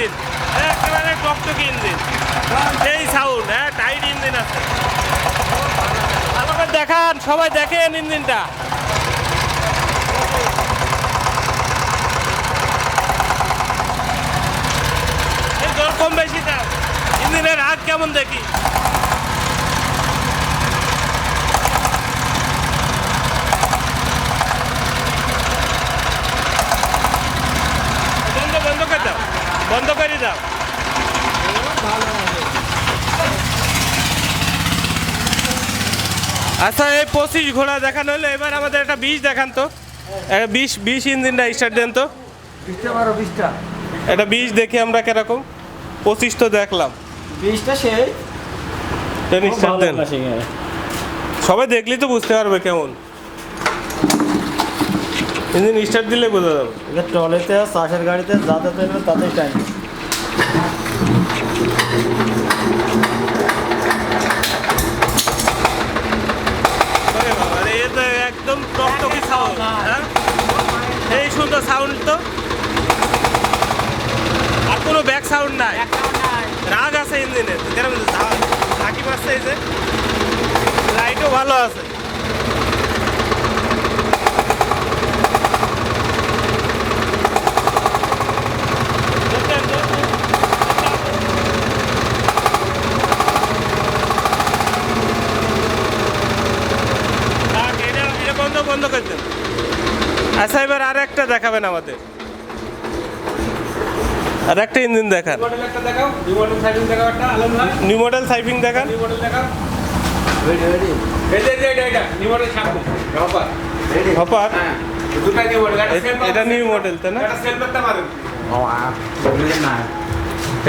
Engine, একেবারে টকটকে engine. এই সাউন্ড হ্যাঁ টাইট ইঞ্জিন আছে। আমাকে দেখান, সবাই দেখেন ইঞ্জিনটা। কম বেশি দাম ইঞ্জিনের হাত কেমন দেখি বন্ধ বন্ধ করে দাও দাও আচ্ছা এই পঁচিশ ঘোড়া দেখানো হলো। এবার আমাদের একটা বিষ দেখান তো। বিশ বিশ ইঞ্জিনটা স্টার্ট দেন তো। এটা বিশ দেখি আমরা কীরকম। পঁচিশ তো দেখলাম। বিশটা সেই। স্টার্ট দেন। সবাই দেখলেই তো বুঝতে পারবে কেমন। ইঞ্জিন স্টার্ট দিলে বোঝা যাবে। এটা ট্রলিতে চাষের গাড়িতে যাতে তাতেই টাইম হ্যাঁ? এই সুন্দর সাউন্ড তো। আর কোনো ব্যাক সাউন্ড নাই। রাগ আছে ইঞ্জিনের। যেরকম ঝাঁকি মারছে এই যে। লাইটও ভালো আছে থাক, এটা- এটা বন্ধ বন্ধ করে দেন আচ্ছা এবার আর একটা দেখাবেন আমাদের। আর একটা ইঞ্জিন দেখান। নিউ মডেল সাইপিং দেখান। হপার এটা নিউ মডেল তাই না?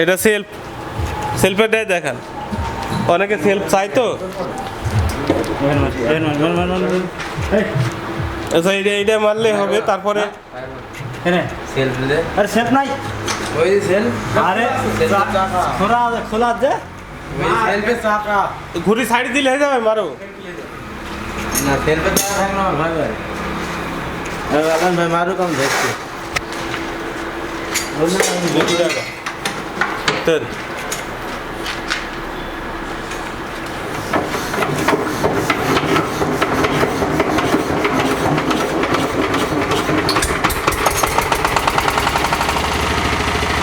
এটা সেলফ সেলফেরটাই দেখান। অনেকে সেলফ চাই তো। আচ্ছা এইটা এইটা মারলে হবে তারপরে দে। আরে সেলফ নাই। ওই সেলফ। আরে খোলা খোলা চাকা। ঘুরি সাইড দিলে হয়ে যাবে মারো। না চাকা আমার ভাই ভাই ভাই মারুক আমি দেখছি। তোর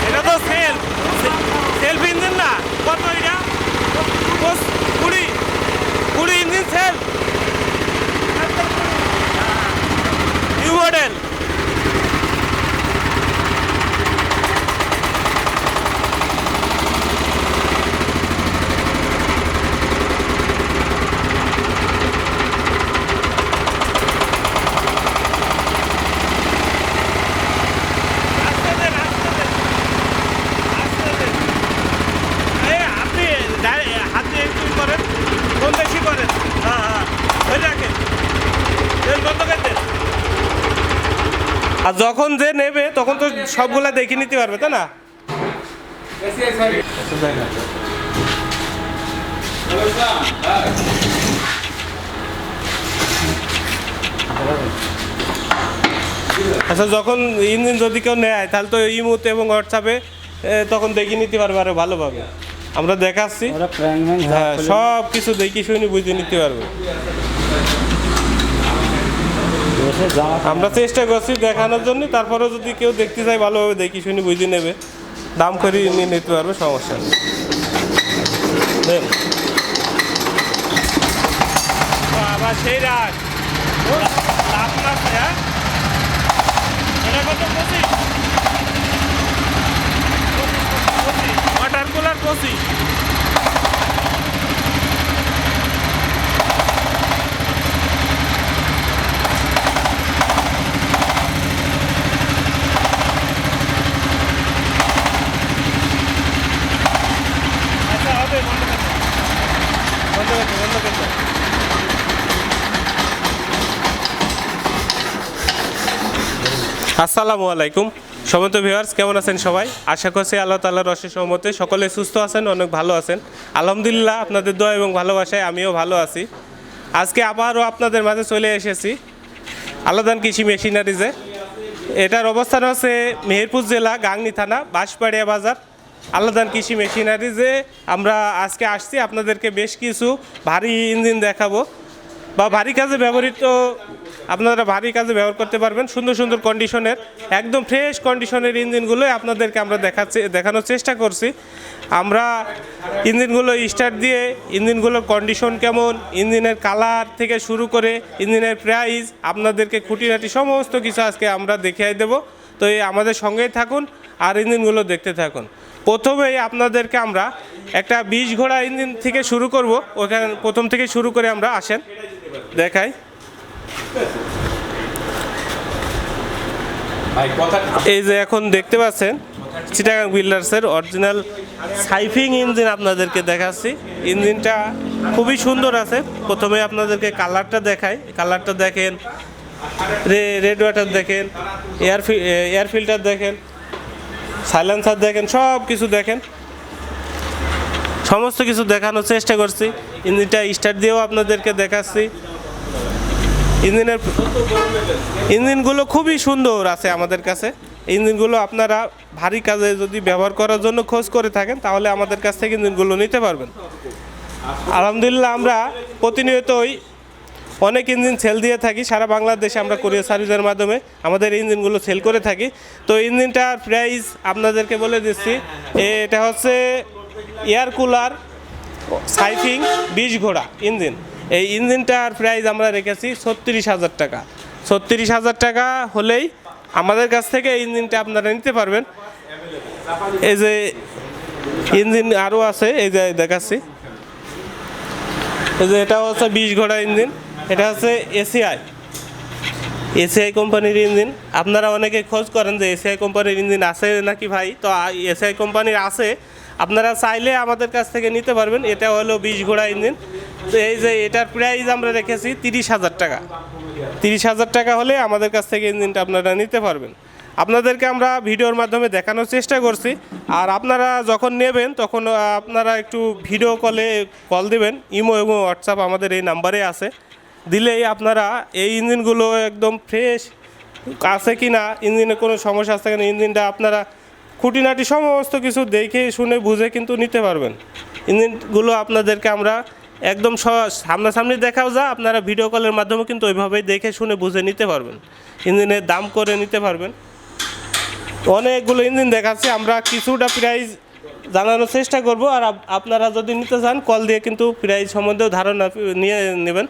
এটা তো সেলফ সেলফ ইঞ্জিন না কত এটা পঁচ- কুড়ি কুড়ি ইঞ্জিন সেলফ নিউ মডেল আস্তে দেন, আস্তে দেন। আস্তে দেন। এই আপনি ডাই- হাত দিয়ে একটু করেন কম বেশি করেন হ্যাঁ হ্যাঁ। আর যখন যে নেবে, তখন তো সবগুলা দেখে নিতে পারবে, তাই না? আচ্ছা যখন ইঞ্জিন যদি কেউ নেয়, তাহলে তো ইমুতে এবং হোয়াটসঅ্যাপে তখন দেখে নিতে পারবে আরও ভালোভাবে। আমরা দেখাচ্ছি। হ্যাঁ সব কিছু দেখি শুনি বুঝে নিতে পারবে। আমরা চেষ্টা করছি দেখানোর জন্য তারপরেও যদি কেউ দেখতে চায় ভালোভাবে দেখি শুনি বুঝে নেবে। দাম করে নিয়ে নিতে পারবে সমস্যা নেই। বাবা সেই রাগ। লাভ লাগছে হ্যাঁ? এটা কত পঁচিশ ওয়াটার কুলার পঁচিশ আচ্ছা হবে বন্ধ করে দাও। বন্ধ করে দাও, বন্ধ করে দাও। আসসালামু আলাইকুম। সমত ভিউয়ার্স, কেমন আছেন সবাই? আশা করছি আল্লাহ তাল্লাহর অশেষ সহমতে সকলে সুস্থ আছেন, অনেক ভালো আছেন। আলহামদুলিল্লাহ আপনাদের দোয়া এবং ভালোবাসায় আমিও ভালো আছি। আজকে আবারও আপনাদের মাঝে চলে এসেছি আলাদান কৃষি মেশিনারিজে। এটার অবস্থান হচ্ছে মেহেরপুর জেলা, গাংনি থানা, বাঁশপাড়িয়া বাজার। আলাদান কৃষি মেশিনারিজে আমরা আজকে আসছি। আপনাদেরকে বেশ কিছু ভারী ইঞ্জিন দেখাবো। বা ভারী কাজে ব্যবহৃত আপনারা ভারী কাজে ব্যবহার করতে পারবেন। সুন্দর সুন্দর কন্ডিশনের একদম ফ্রেশ কন্ডিশনের ইঞ্জিনগুলোই আপনাদেরকে আমরা দেখাচ্ছি, দেখানোর চেষ্টা করছি। আমরা ইঞ্জিনগুলো স্টার্ট দিয়ে, ইঞ্জিনগুলোর কন্ডিশন কেমন, ইঞ্জিনের কালার থেকে শুরু করে ইঞ্জিনের প্রাইস আপনাদেরকে খুঁটিনাটি সমস্ত কিছু আজকে আমরা দেখিয়ে দেব। তো এই আমাদের সঙ্গেই থাকুন আর ইঞ্জিনগুলো দেখতে থাকুন। প্রথমেই আপনাদেরকে আমরা একটা বিশ ঘোড়া ইঞ্জিন থেকে শুরু করব। ওখানে প্রথম থেকে শুরু করে আমরা আসেন, দেখাই। এই যে এখন দেখতে পাচ্ছেন, চিটাগাং বিল্ডার্সের অরিজিনাল সাইফিং ইঞ্জিন আপনাদেরকে দেখাচ্ছি। ইঞ্জিনটা খুবই সুন্দর আছে। প্রথমে আপনাদেরকে কালারটা দেখাই। কালারটা দেখেন রেড ওয়াটার দেখেন এয়ার এয়ার ফিল্টার দেখেন সাইলেন্সার দেখেন সব কিছু দেখেন। সমস্ত কিছু দেখানোর চেষ্টা করছি। ইঞ্জিনটা স্টার্ট দিয়েও আপনাদেরকে দেখাচ্ছি। ইঞ্জিনের ইঞ্জিনগুলো খুবই সুন্দর আছে আমাদের কাছে। ইঞ্জিনগুলো আপনারা ভারী কাজে যদি ব্যবহার করার জন্য খোঁজ করে থাকেন, তাহলে আমাদের কাছ থেকে ইঞ্জিনগুলো নিতে পারবেন। আলহামদুলিল্লাহ, আমরা প্রতিনিয়তই অনেক ইঞ্জিন সেল দিয়ে থাকি। সারা বাংলাদেশে আমরা কোরিয়ার সার্ভিসের মাধ্যমে আমাদের ইঞ্জিনগুলো সেল করে থাকি। তো ইঞ্জিনটার প্রাইস আপনাদেরকে বলে দিচ্ছি এটা হচ্ছে এয়ার কুলার, সাইফিং, বিশ ঘোড়া ইঞ্জিন। এই ইঞ্জিনটার প্রাইস আমরা রেখেছি ছত্রিশ হাজার টাকা। ছত্রিশ হাজার টাকা হলেই আমাদের কাছ থেকে এই ইঞ্জিনটা আপনারা নিতে পারবেন। এই যে ইঞ্জিন আরও আছে, এই যে দেখাচ্ছি। এই যে এটা হচ্ছে বিশ ঘোড়া ইঞ্জিন, এটা হচ্ছে এসিআই এসিআই কোম্পানির ইঞ্জিন। আপনারা অনেকে খোঁজ করেন যে এসিআই কোম্পানির ইঞ্জিন আছে নাকি ভাই? তো এসিআই কোম্পানির আছে। আপনারা চাইলে আমাদের কাছ থেকে নিতে পারবেন। এটা হলো বিশ ঘোড়া ইঞ্জিন। তো এই যে এটার প্রাইস আমরা রেখেছি তিরিশ হাজার টাকা। তিরিশ হাজার টাকা হলে আমাদের কাছ থেকে ইঞ্জিনটা আপনারা নিতে পারবেন। আপনাদেরকে আমরা ভিডিওর মাধ্যমে দেখানোর চেষ্টা করছি। আর আপনারা যখন নেবেন, তখন আপনারা একটু ভিডিও কলে কল দিবেন। ইমো এবং হোয়াটসঅ্যাপ আমাদের এই নাম্বারে আছে। দিলেই আপনারা এই ইঞ্জিনগুলো একদম ফ্রেশ আছে কি না ইঞ্জিনে কোনো সমস্যা আছে কিনা, ইঞ্জিনটা আপনারা খুঁটিনাটি সমস্ত কিছু দেখে, শুনে, বুঝে কিন্তু নিতে পারবেন। ইঞ্জিনগুলো আপনাদেরকে আমরা একদম সামনাসামনি দেখাও যা, আপনারা ভিডিও কলের মাধ্যমে কিন্তু ওইভাবেই দেখে শুনে বুঝে নিতে পারবেন। ইঞ্জিনের দাম করে নিতে পারবেন। অনেকগুলো ইঞ্জিন দেখাচ্ছি, আমরা কিছুটা প্রাইস জানানোর চেষ্টা করব। আর আপনারা যদি নিতে চান কল দিয়ে কিন্তু প্রাইস সম্বন্ধেও ধারণা নিয়ে নেবেন।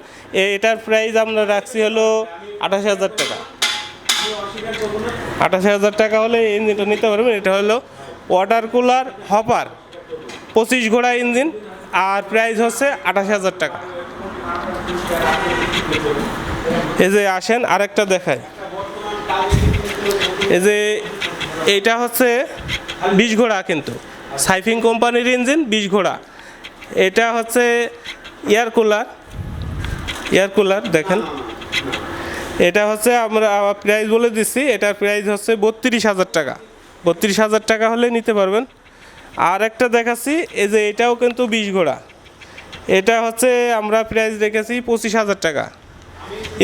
এটার প্রাইস আমরা রাখছি হলো আঠাশ হাজার টাকা। আঠাশ হাজার টাকা হলে ইঞ্জিনটা নিতে পারবেন। এটা হলো ওয়াটার কুলার হপার পঁচিশ ঘোড়া ইঞ্জিন। আর প্রাইস হচ্ছে আঠাশ হাজার টাকা। এই যে আসেন, আরেকটা দেখায় এই যে এইটা হচ্ছে বিশ ঘোড়া কিন্তু। সাইফিং কোম্পানির ইঞ্জিন বিশ ঘোড়া। এটা হচ্ছে এয়ার কুলার। এয়ার কুলার, দেখেন। এটা হচ্ছে আমরা প্রাইস বলে দিচ্ছি। এটার প্রাইস হচ্ছে বত্রিশ হাজার টাকা। বত্রিশ হাজার টাকা হলে নিতে পারবেন। আর একটা দেখাচ্ছি, এই যে এটাও কিন্তু বিশ ঘোড়া। এটা হচ্ছে আমরা প্রাইস রেখেছি পঁচিশ হাজার টাকা।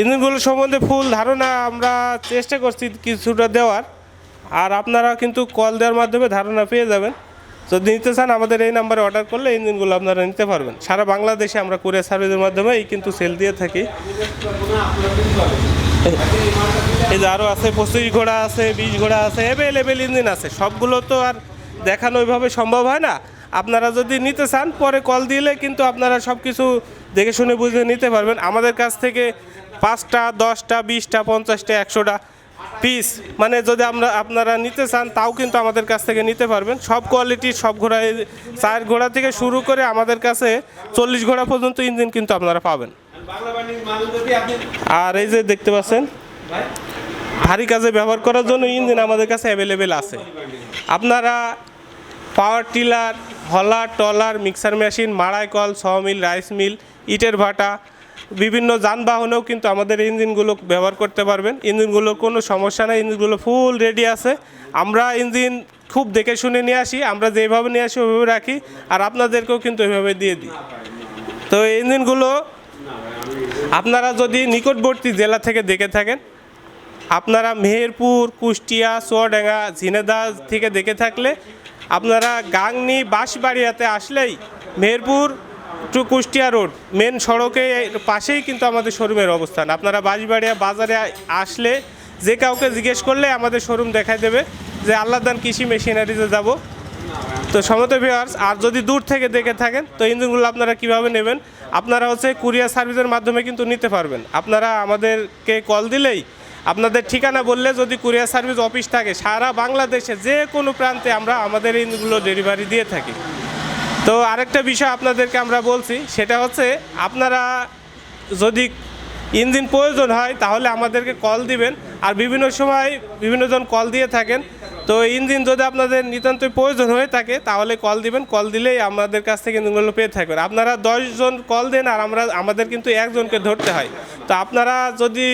ইঞ্জিনগুলো সম্বন্ধে ফুল ধারণা আমরা চেষ্টা করছি কিছুটা দেওয়ার, আর আপনারা কিন্তু কল দেওয়ার মাধ্যমে ধারণা পেয়ে যাবেন। যদি নিতে চান, আমাদের এই নাম্বারে অর্ডার করলে ইঞ্জিনগুলো আপনারা নিতে পারবেন। সারা বাংলাদেশে আমরা কুরিয়ার সার্ভিসের মাধ্যমে এই কিন্তু সেল দিয়ে থাকি। এই যে আরও আছে, পঁচিশ ঘোড়া আছে, বিশ ঘোড়া আছে অ্যাভেলেবেল ইঞ্জিন আছে। সবগুলো তো আর দেখানো ওইভাবে সম্ভব হয় না। আপনারা যদি নিতে চান, পরে কল দিলে কিন্তু আপনারা সব কিছু দেখে শুনে বুঝে নিতে পারবেন। আমাদের কাছ থেকে পাঁচটা, দশটা, বিশটা, পঞ্চাশটা, একশোটা পিস মানে যদি আমরা, আপনারা নিতে চান, তাও কিন্তু আমাদের কাছ থেকে নিতে পারবেন। সব কোয়ালিটির সব ঘোড়া, এই চার ঘোড়া থেকে শুরু করে আমাদের কাছে চল্লিশ ঘোড়া পর্যন্ত ইঞ্জিন কিন্তু আপনারা পাবেন। আর এই যে দেখতে পাচ্ছেন, ভারী কাজে ব্যবহার করার জন্য ইঞ্জিন আমাদের কাছে অ্যাভেলেবেল আছে। আপনারা পাওয়ার টিলার, হলার টলার মিক্সার মেশিন, মাড়াই কল সমিল রাইস মিল, ইটের ভাটা, বিভিন্ন যানবাহনেও কিন্তু আমাদের ইঞ্জিনগুলো ব্যবহার করতে পারবেন। ইঞ্জিনগুলোর কোনো সমস্যা নেই, ইঞ্জিনগুলো ফুল রেডি আছে। আমরা ইঞ্জিন খুব দেখে শুনে নিয়ে আসি, আমরা যেভাবে নিয়ে আসি ওইভাবে রাখি, আর আপনাদেরকেও কিন্তু ওইভাবে দিয়ে দিই। তো এই ইঞ্জিনগুলো আপনারা যদি নিকটবর্তী জেলা থেকে দেখে থাকেন, আপনারা মেহেরপুর, কুষ্টিয়া, চুয়াডাঙ্গা ঝিনেদা থেকে দেখে থাকলে আপনারা গাংনি বাঁশবাড়িয়াতে আসলেই Meherpur to Kushtia road main সড়কে পাশেই কিন্তু আমাদের শোরুমের অবস্থান। আপনারা বাঁশবাড়িয়া বাজারে আসলে যে কাউকে জিজ্ঞেস করলে আমাদের শোরুম দেখাই দেবে যে আল্লাহদান কৃষি মেশিনারিতে যাব। তো সমত ভিউয়ার্স আর যদি দূর থেকে দেখে থাকেন, তো ইঞ্জিনগুলো আপনারা কীভাবে নেবেন? আপনারা হচ্ছে কুরিয়ার সার্ভিসের মাধ্যমে কিন্তু নিতে পারবেন। আপনারা আমাদেরকে কল দিলেই আপনাদের ঠিকানা বললে যদি কুরিয়ার সার্ভিস অফিস থাকে, সারা বাংলাদেশে যে কোনো প্রান্তে আমরা আমাদের এইগুলো ডেলিভারি দিয়ে থাকি। তো আরেকটা বিষয় আপনাদেরকে আমরা বলছি, সেটা হচ্ছে আপনারা যদি ইঞ্জিন প্রয়োজন হয়, তাহলে আমাদেরকে কল দিবেন। আর বিভিন্ন সময় বিভিন্নজন কল দিয়ে থাকেন। তো ইঞ্জিন যদি আপনাদের নিতান্তই প্রয়োজন হয়ে থাকে, তাহলে কল দিবেন। কল দিলেই আমাদের কাছ থেকে ইঞ্জিনগুলো পেয়ে থাকবেন। আপনারা দশজন কল দেন আর আমরা, আমাদের কিন্তু একজনকে ধরতে হয়। তো আপনারা যদি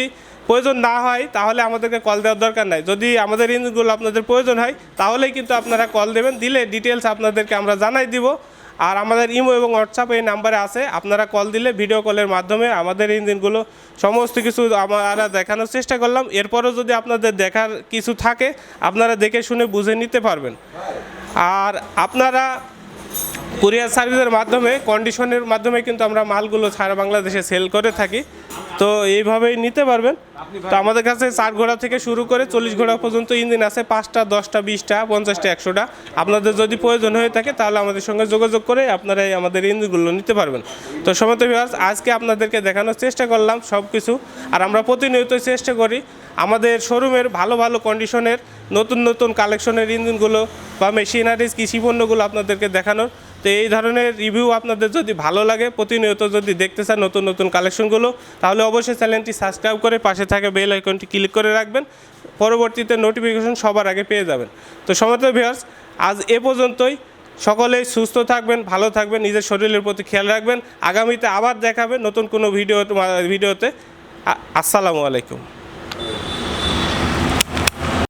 প্রয়োজন না হয়, তাহলে আমাদেরকে কল দেওয়ার দরকার নাই। যদি আমাদের ইঞ্জিনগুলো আপনাদের প্রয়োজন হয়, তাহলেই কিন্তু আপনারা কল দেবেন, দিলে ডিটেলস আপনাদেরকে আমরা জানাই দিব। আর আমাদের ইমো এবং হোয়াটসঅ্যাপ এই নাম্বারে আছে, আপনারা কল দিলে ভিডিও কলের মাধ্যমে আমাদের ইঞ্জিনগুলো সমস্ত কিছু আমরা দেখানোর চেষ্টা করলাম। এরপরও যদি আপনাদের দেখার কিছু থাকে, আপনারা দেখে শুনে বুঝে নিতে পারবেন। আর আপনারা কুরিয়ার সার্ভিসের মাধ্যমে কন্ডিশনের মাধ্যমে কিন্তু আমরা মালগুলো সারা বাংলাদেশে সেল করে থাকি। তো এইভাবেই নিতে পারবেন। তো আমাদের কাছে চার ঘোড়া থেকে শুরু করে চল্লিশ ঘোড়া পর্যন্ত ইঞ্জিন আছে, পাঁচটা, দশটা, বিশটা, পঞ্চাশটা, একশোটা। আপনাদের যদি প্রয়োজন হয়ে থাকে, তাহলে আমাদের সঙ্গে যোগাযোগ করে আপনারা আমাদের ইঞ্জিনগুলো নিতে পারবেন। তো সমস্ত ভিউয়ার্স আজকে আপনাদেরকে দেখানোর চেষ্টা করলাম সব কিছু আর আমরা প্রতিনিয়ত চেষ্টা করি আমাদের শোরুমের ভালো ভালো কন্ডিশনের নতুন নতুন কালেকশনের ইঞ্জিনগুলো বা মেশিনারিজ কৃষি পণ্যগুলো আপনাদেরকে দেখানোর। তো এই ধরনের রিভিউ আপনাদের যদি ভালো লাগে, প্রতিনিয়ত যদি দেখতে চান নতুন নতুন কালেকশনগুলো তাহলে অবশ্যই চ্যানেলটি সাবস্ক্রাইব করে পাশে থাকা বেল আইকনটি ক্লিক করে রাখবেন। পরবর্তীতে নোটিফিকেশন সবার আগে পেয়ে যাবেন। তো সমস্ত ভিউয়ার্স আজ এ পর্যন্তই। সকলেই সুস্থ থাকবেন, ভালো থাকবেন, নিজের শরীরের প্রতি খেয়াল রাখবেন। আগামীতে আবার দেখাবেন নতুন কোনো ভিডিও ভিডিওতে আসসালামু আলাইকুম।